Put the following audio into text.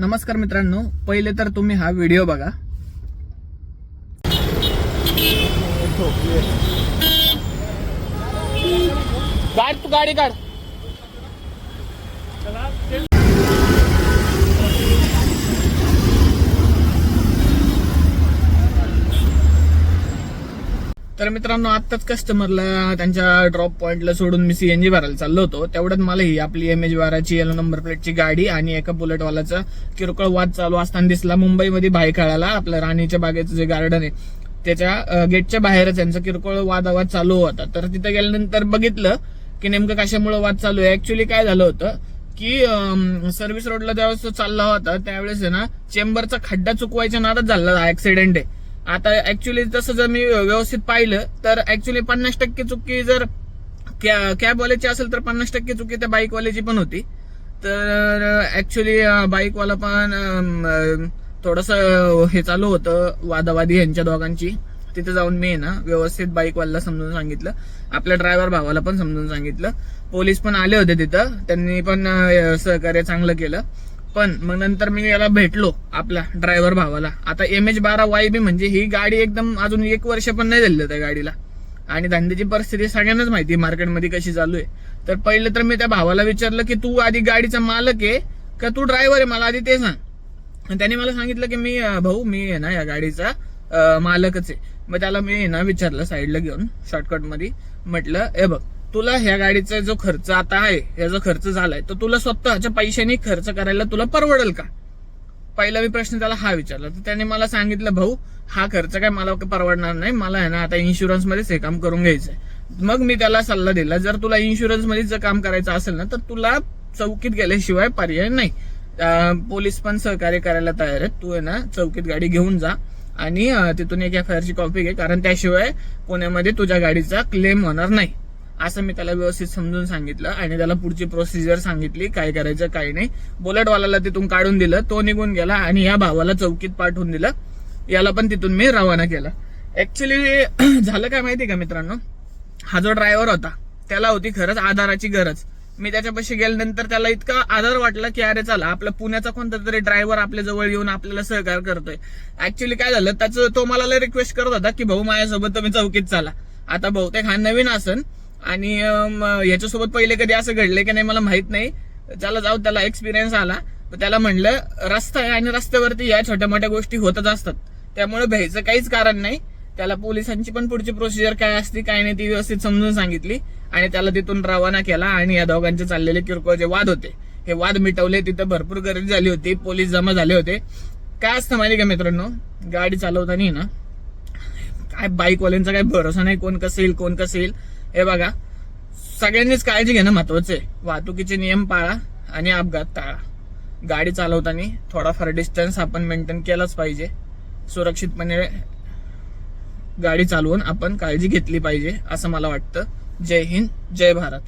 नमस्कार मित्रांनो पहिले तर तुम्ही हा व्हिडिओ बघा. काढ तू गाडी काढ. तर मित्रांनो आत्ताच कस्टमरला त्यांच्या ड्रॉप पॉईंटला सोडून मी सीएनजी भरायला चाललो होतो. तेवढ्यात मला ही आपली एम एच बाराची येलो नंबर प्लेटची गाडी आणि एका बुलेटवालाचा किरकोळ वाद चालू असताना दिसला. मुंबईमध्ये भायखळाला आपल्या राणीच्या बागेचं जे गार्डन आहे त्याच्या गेटच्या बाहेरच त्यांचा किरकोळ वादावाद चालू होता. तर तिथे गेल्यानंतर बघितलं की नेमकं कशामुळे वाद चालू आहे. ऍक्च्युली काय झालं होतं की सर्व्हिस रोडला ज्यावेळेस तो चालला होता त्यावेळेस आहे ना चेंबरचा खड्डा चुकवायच्या नादात झाला ऍक्सिडेंट आहे. आता ऍक्च्युली तसं जर मी व्यवस्थित पाहिलं तर ऍक्च्युली पन्नास टक्के चुकी जर कॅबवाल्याची असेल तर पन्नास टक्के चुकी त्या बाईकवाल्याची पण होती. तर ऍक्च्युली बाईकवाला पण थोडस हे चालू होतं वादावादी यांच्या दोघांची. तिथे जाऊन मी ना व्यवस्थित बाईकवाल्याला समजून सांगितलं. आपल्या ड्रायव्हर भावाला पण समजून सांगितलं. पोलीस पण आले होते तिथं. त्यांनी पण सहकार्य चांगलं केलं. पण मग नंतर मी याला भेटलो आपल्या ड्रायव्हर भावाला. आता एम एच बारा वाय बी म्हणजे ही गाडी एकदम अजून एक वर्ष पण नाही झालेलं त्या गाडीला. आणि धंद्याची परिस्थिती सगळ्यांनाच माहिती आहे मार्केटमध्ये कशी चालू आहे. तर पहिलं तर मी त्या भावाला विचारलं की तू आधी गाडीचा मालक आहे का तू ड्रायव्हर आहे? मला आधी ते सांग. त्याने मला सांगितलं की मी भाऊ मी आहे ना या गाडीचा मालकच आहे. मग त्याला मी ना विचारलं साईडला घेऊन शॉर्टकटमध्ये म्हटलं ए बघ तुला ह्या गाडीचा जो खर्च आता आहे ह्या जो खर्च झालाय तर तुला स्वतःच्या पैशाने खर्च करायला तुला परवडेल का? पहिला मी प्रश्न त्याला हा विचारला. तर त्याने मला सांगितलं भाऊ हा खर्च काय मला परवडणार नाही. मला आहे ना आता इन्शुरन्स मध्येच हे काम करून घ्यायचंय. मग मी त्याला सल्ला दिला जर तुला इन्शुरन्समध्ये जर काम करायचं असेल ना तर तुला चौकीत गेल्याशिवाय पर्याय नाही. पोलीस पण सहकार्य करायला तयार आहेत. तू आहे ना चौकीत गाडी घेऊन जा आणि तिथून एक एफ आय आरची कॉपी घे कारण त्याशिवाय पुण्यामध्ये तुझ्या गाडीचा क्लेम होणार नाही. असं मी त्याला व्यवस्थित समजून सांगितलं आणि त्याला पुढची प्रोसिजर सांगितली काय करायचं काय नाही. बुलेटवाल्याला तिथून काढून दिलं तो निघून गेला आणि या भावाला चौकीत पाठवून दिलं. याला पण तिथून मी रवाना केलं. ऍक्च्युली झालं काय माहिती का मित्रांनो? हा जो ड्रायव्हर होता त्याला होती खरंच आधाराची गरज. मी त्याच्यापाशी गेल्यानंतर त्याला इतका आधार वाटला की अरे चला आपला पुण्याचा कोणता तरी ड्रायव्हर आपल्या जवळ येऊन आपल्याला सहकार करतोय. ऍक्च्युली काय झालं त्याचं तो मला रिक्वेस्ट करत होता की भाऊ माझ्यासोबत तुम्ही चौकीत चाला. आता बहुतेक हा नवीन असन आणि याच्यासोबत पहिले कधी असं घडले की नाही मला माहीत नाही. त्याला जाऊ त्याला एक्सपिरियन्स आला. तर त्याला म्हणलं रस्ता आहे आणि रस्त्यावरती या छोट्या मोठ्या गोष्टी होतच असतात. त्यामुळे भ्यायचं काहीच कारण नाही. त्याला पोलिसांची पण पुढची प्रोसिजर काय असते काय नाही ती व्यवस्थित समजून सांगितली. आणि त्याला तिथून रवाना केला आणि या दोघांचे चाललेले किरकोळ जे वाद होते. हे वाद मिटवले तिथं भरपूर गर्दी झाली होती पोलीस जमा झाले होते. काय असतं माहिती का मित्रांनो? गाडी चालवताना ना काय बाईकवाल्यांचा काय भरोसा नाही कोण कसं येईल कोण कसं येईल. हे बघा सगळ्यांनीच काळजी घेणं महत्वाचं आहे. वाहतुकीचे नियम पाळा आणि अपघात टाळा. गाडी चालवताना थोडाफार डिस्टन्स आपण मेंटेन केलाच पाहिजे. सुरक्षितपणे गाडी चालवून आपण काळजी घेतली पाहिजे असं मला वाटतं. जय हिंद जय भारत.